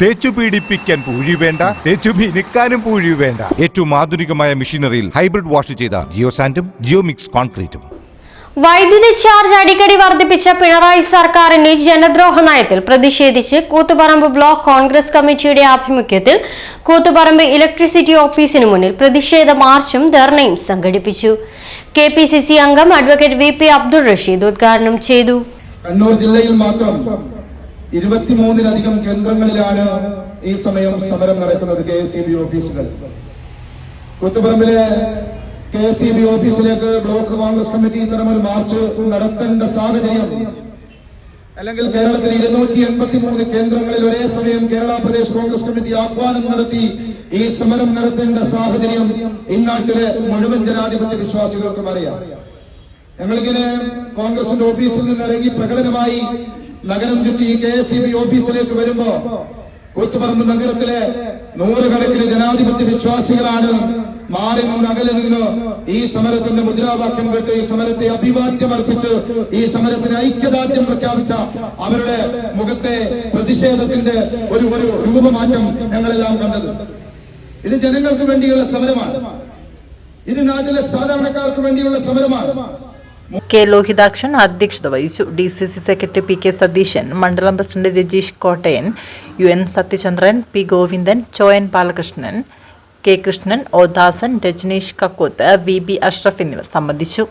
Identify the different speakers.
Speaker 1: തേച്ചു പീഡിപ്പിക്കാൻ പൂഴി വേണ്ട തേച്ചു മിനുക്കാനും പൂഴി വേണ്ട. ഏറ്റവും ആധുനികമായ മെഷീനറിയിൽ ഹൈബ്രിഡ് വാഷ് ചെയ്ത ജിയോ സാൻഡും ജിയോ മിക്സ് കോൺക്രീറ്റും.
Speaker 2: വൈദ്യുതി ചാർജ് അടിക്കടി വർദ്ധിപ്പിച്ച പിണറായി സർക്കാരിന്റെ ജനദ്രോഹ നയത്തിൽ പ്രതിഷേധിച്ച് കൂത്തുപറമ്പ് ബ്ലോക്ക് കോൺഗ്രസ് കമ്മിറ്റിയുടെ ആഭിമുഖ്യത്തിൽ കൂത്തുപറമ്പ് ഇലക്ട്രിസിറ്റി ഓഫീസിന് മുന്നിൽ പ്രതിഷേധ മാർച്ചും ധർണയും സംഘടിപ്പിച്ചു. കെ പി സി സി അംഗം advocate V P Abdul Rasheed ഉദ്ഘാടനം ചെയ്തു.
Speaker 3: കണ്ണൂർ ജില്ലയിൽ മാത്രം ഇരുപത്തിമൂന്നിലധികം കേന്ദ്രങ്ങളിലാണ് ഈ സമയം സമരം നടക്കുന്നത് കെ എസ് ബി ഓഫീസുകൾ. കുത്തുപറമ്പിലെ കെ എസ് ബി ഓഫീസിലേക്ക് ബ്ലോക്ക് കോൺഗ്രസ് കമ്മിറ്റി ഇത്തരമൊരു മാർച്ച് നടത്തേണ്ട സാഹചര്യം. അല്ലെങ്കിൽ കേരളത്തിൽ ഇരുന്നൂറ്റി എൺപത്തി മൂന്ന് കേന്ദ്രങ്ങളിൽ ഒരേ സമയം കേരള പ്രദേശ് കോൺഗ്രസ് കമ്മിറ്റി ആഹ്വാനം നടത്തി ഈ സമരം നടത്തേണ്ട സാഹചര്യം ഇന്നാട്ടിലെ മുഴുവൻ ജനാധിപത്യ വിശ്വാസികൾക്കും അറിയാം. ഞങ്ങളിങ്ങനെ കോൺഗ്രസിന്റെ ഓഫീസിൽ നിന്ന് ഇറങ്ങി പ്രകടനമായി നഗരം ചുറ്റി കെ എസ് സി ബി ഓഫീസിലേക്ക് വരുമ്പോ കൂത്തുപറമ്പ് നഗരത്തിലെ നൂറുകണക്കിന് ജനാധിപത്യ വിശ്വാസികളാണ് മാറി നിന്ന് അകലെ നിന്ന് ഈ സമരത്തിന്റെ മുദ്രാവാക്യം കേട്ട് ഈ സമരത്തെ അഭിവാദ്യം അർപ്പിച്ച് ഈ സമരത്തിന് ഐക്യദാർഢ്യം പ്രഖ്യാപിച്ച അവരുടെ മുഖത്തെ പ്രതിഷേധത്തിന്റെ ഒരു ഒരു രൂപമാറ്റം ഞങ്ങളെല്ലാം കണ്ടത്. ഇത് ജനങ്ങൾക്ക് വേണ്ടിയുള്ള സമരമാണ്. ഇത് നാട്ടിലെ സാധാരണക്കാർക്ക് വേണ്ടിയുള്ള സമരമാണ്.
Speaker 4: കെ ലോഹിതാക്ഷൻ അധ്യക്ഷത വഹിച്ചു. D C C secretary P K Satheesan മണ്ഡലം president Rajeesh Kottayan U N Sathyachandran P Govindan Choyan Balakrishnan K Krishnan Odasan Dasan Rajaneesh Kakkoth V B Ashraf എന്നിവർ സംബന്ധിച്ചു.